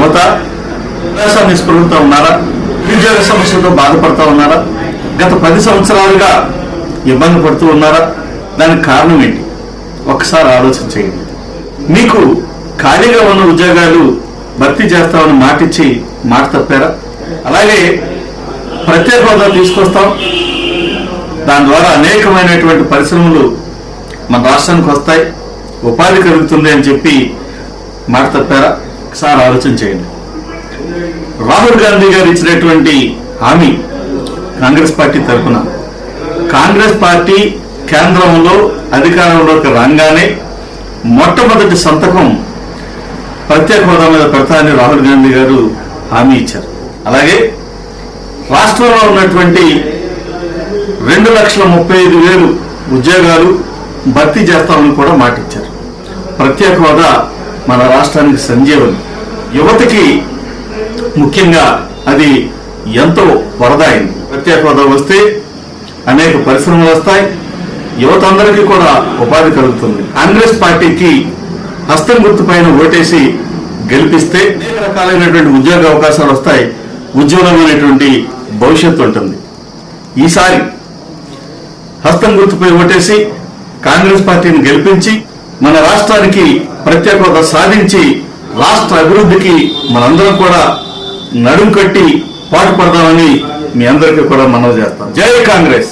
యువత వ్యవసాయ నిస్పృహతో ఉన్నారా? నిరుద్యోగ సమస్యలతో బాధపడుతూ ఉన్నారా? గత పది సంవత్సరాలుగా ఇబ్బంది పడుతూ ఉన్నారా? దానికి కారణం ఏంటి? ఒకసారి ఆలోచన చేయండి. మీకు ఖాళీగా ఉన్న ఉద్యోగాలు భర్తీ చేస్తామని మాటిచ్చి మాట తప్పారా? అలాగే ప్రత్యేక హోదా తీసుకొస్తాం. దాని ద్వారా అనేకమైనటువంటి పరిశ్రమలు మన రాష్ట్రానికి వస్తాయి. ఉపాధి కలుగుతుంది అని చెప్పి మాట తప్పారా? ఒకసారి ఆలోచన చేయండి. రాహుల్ గాంధీ గారు ఇచ్చినటువంటి హామీ కాంగ్రెస్ పార్టీ తరఫున కాంగ్రెస్ పార్టీ కేంద్రంలో అధికారంలోకి రాగానే మొట్టమొదటి సంతకం ప్రత్యేక హోదా మీద పెడతానని రాహుల్ గాంధీ గారు హామీ ఇచ్చారు. అలాగే రాష్ట్రంలో ఉన్నటువంటి రెండు లక్షల ముప్పై ఐదు వేలు ఉద్యోగాలు భర్తీ చేస్తామని కూడా మాట ఇచ్చారు ప్రత్యేక హోదా మన రాష్ట్రానికి సంజీవని. యువతకి ముఖ్యంగా అది ఎంతో వరద అయింది. ప్రత్యేక హోదా వస్తే అనేక పరిశ్రమలు వస్తాయి. యువత అందరికీ కూడా ఉపాధి కలుగుతుంది. కాంగ్రెస్ పార్టీకి హస్తం గుర్తు పైన ఓటేసి గెలిపిస్తే అనేక రకాలైనటువంటి ఉద్యోగ అవకాశాలు వస్తాయి. ఉజ్వలమైనటువంటి భవిష్యత్తు ఉంటుంది. ఈసారి హస్తం గుర్తుపై ఓటేసి కాంగ్రెస్ పార్టీని గెలిపించి మన రాష్ట్రానికి ప్రత్యేక సాధించి రాష్ట్ర అభివృద్ధికి మనందరం కూడా నడుం కట్టి పాటుపడదామని మీ అందరికీ కూడా మనవి చేస్తాం. జై కాంగ్రెస్.